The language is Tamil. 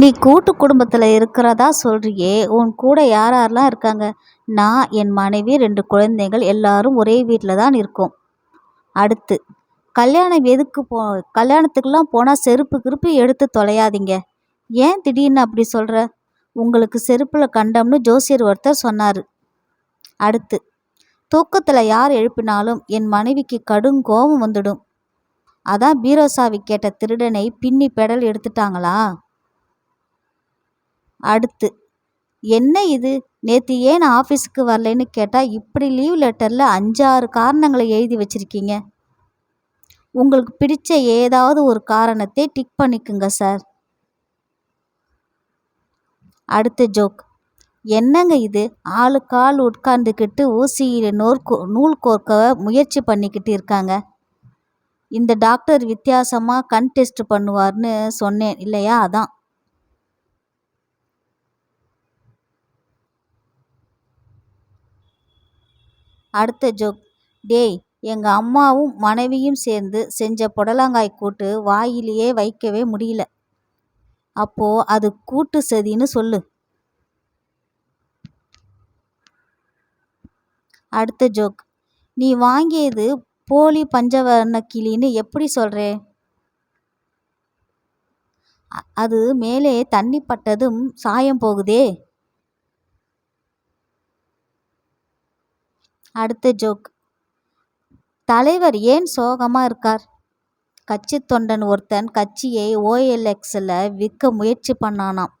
நீ கூட்டு குடும்பத்தில் இருக்கிறதா சொல்றியே. உன் கூட யார் யாரெல்லாம் இருக்காங்க? நான் என் மனைவி ரெண்டு குழந்தைகள் எல்லாரும் ஒரே வீட்டில் தான் இருக்கோம். அடுத்து கல்யாணம் எதுக்கு போ கல்யாணத்துக்கெல்லாம் போனால் செருப்பு கிருப்பு எடுத்து தொலையாதீங்க. ஏன் திடீர்னு அப்படி சொல்கிற உங்களுக்கு செருப்பில் கண்டம்னு ஜோசியர் ஒருத்தர் சொன்னார். அடுத்து தூக்கத்தில் யார் எழுப்பினாலும் என் மனைவிக்கு கடும் கோபம் வந்துடும். அதான் பீரோசாவி கேட்ட திருடனை பின்னி பெடல் எடுத்துட்டாங்களா? அடுத்து என்ன இது? நேற்று ஏன் ஆஃபீஸுக்கு வரலைன்னு கேட்டால் இப்படி லீவ் லெட்டரில் அஞ்சாறு காரணங்களை எழுதி வச்சுருக்கீங்க. உங்களுக்கு பிடிச்ச ஏதாவது ஒரு காரணத்தை டிக் பண்ணிக்குங்க சார் அடுத்த ஜோக் என்னங்க இது? ஆளுக்கால் உட்கார்ந்துக்கிட்டு ஊசியில் நோர்கோ நூல் கோர்க்க முயற்சி பண்ணிக்கிட்டு இருக்காங்க. இந்த டாக்டர் வித்தியாசமாக கண் டெஸ்ட் பண்ணுவார்னு சொன்னேன் இல்லையா? அதான். அடுத்த ஜோக். டேய் எங்கள் அம்மாவும் மனைவியும் சேர்ந்து செஞ்ச புடலங்காய் கூட்டு வாயிலேயே வைக்கவே முடியல. அப்போ அது கூட்டு சதின்னு சொல்லு. அடுத்த ஜோக். நீ வாங்கியது போலி பஞ்சவர்ண கிளின்னு எப்படி சொல்கிறே அது மேலே தண்ணி பட்டதும் சாயம் போகுதே. அடுத்த ஜோக். தலைவர் ஏன் சோகமாக இருக்கார்? கட்சி தொண்டன் ஒருத்தன் கட்சியை ஓஎல்எக்ஸில் விற்க முயற்சி பண்ணானாம்.